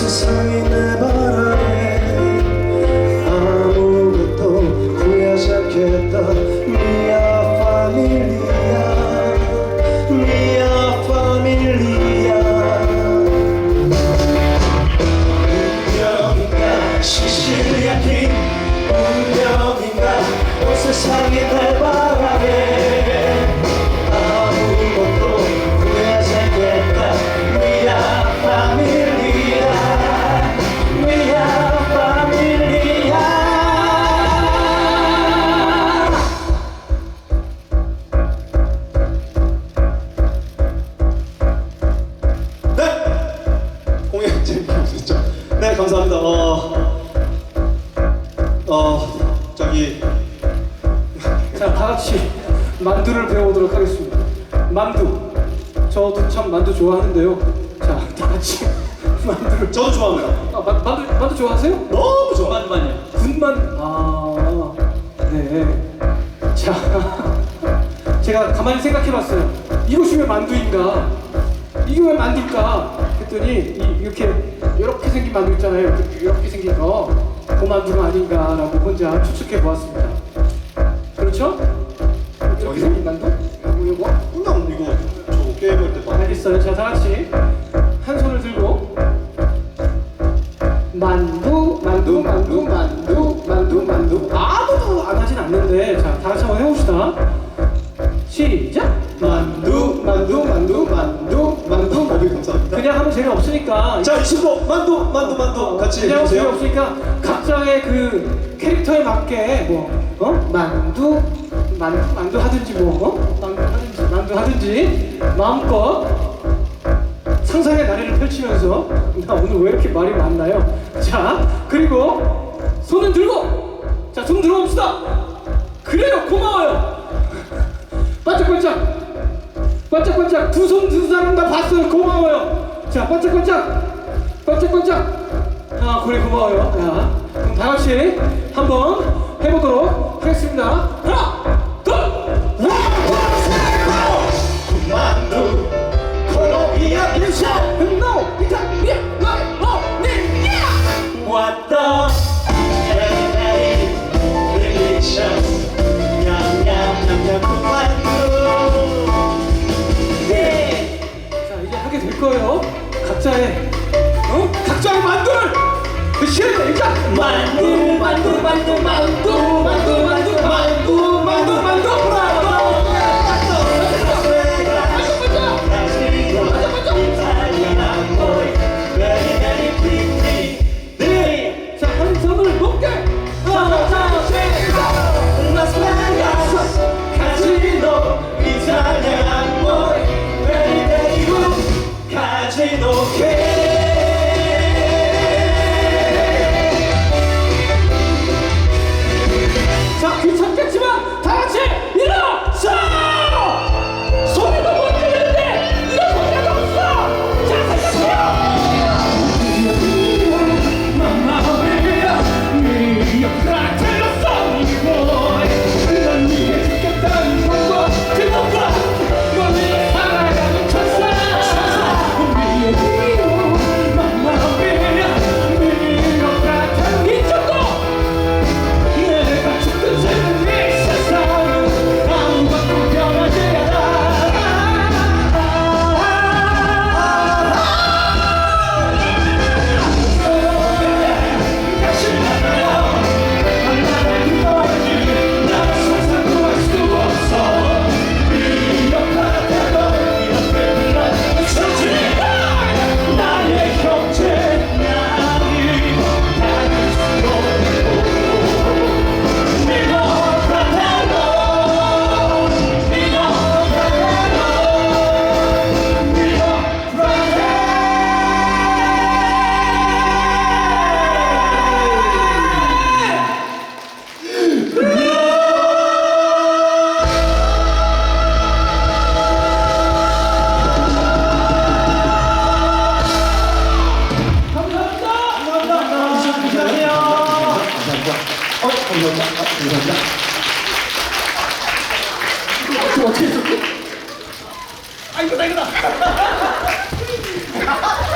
세상이 내 바람에 아무것도 구하지 않겠다. 미아 파밀리아 미아 파밀리아. 운명인가? 시시리아 킹 운명인가? 온 세상 감사합니다. 어, 어, 저기 자, 다 같이 만두를 배워보도록 하겠습니다. 만두. 저도 참 만두 좋아하는데요. 자, 다 같이 만두를. 저도 좋아합니다. 아, 마, 만두, 만두 좋아하세요? 너무 좋아. 군만만이요. 군만. 아, 네. 자, 제가 가만히 생각해봤어요. 이것이 왜 만두인가? 이게 왜 만두일까? 했더니 이, 이렇게 이렇게 생긴 만두 있잖아요. 이렇게, 이렇게 생긴 거. 그 만두가 아닌가라고 혼자 추측해 보았습니다. 그렇죠? 이렇게 생긴 만두? 이거 이거? 그냥 이거 저 게임 할 때 많이 알겠어요. 자, 다 같이 한 손을 들고 만두, 만두, 만두, 만두, 만두, 만두. 아무도 안 하진 않는데, 자, 다 같이 한번 해봅시다. 시작. 만두, 그냥 하면 재미 없으니까. 자, 이 친구 만두 만두 만두 같이 그냥 하면 재미 해주세요. 없으니까 각자의 그 캐릭터에 맞게 뭐, 어? 만두, 만두, 만두 하든지 뭐, 어? 만두 하든지, 만두 하든지 마음껏 상상의 나래를 펼치면서 나 오늘 왜 이렇게 말이 많나요? 자 그리고 손은 들고 자손 들어봅시다 그래요 고마워요 자 반짝반짝. 반짝반짝. 아 그래 고마워요. 야 그럼 다 같이 한번 해보도록 하겠습니다. 하나 감사합니다. 감사합니다. 어떻게 했었지? 아, 이거다, 이거다. 아,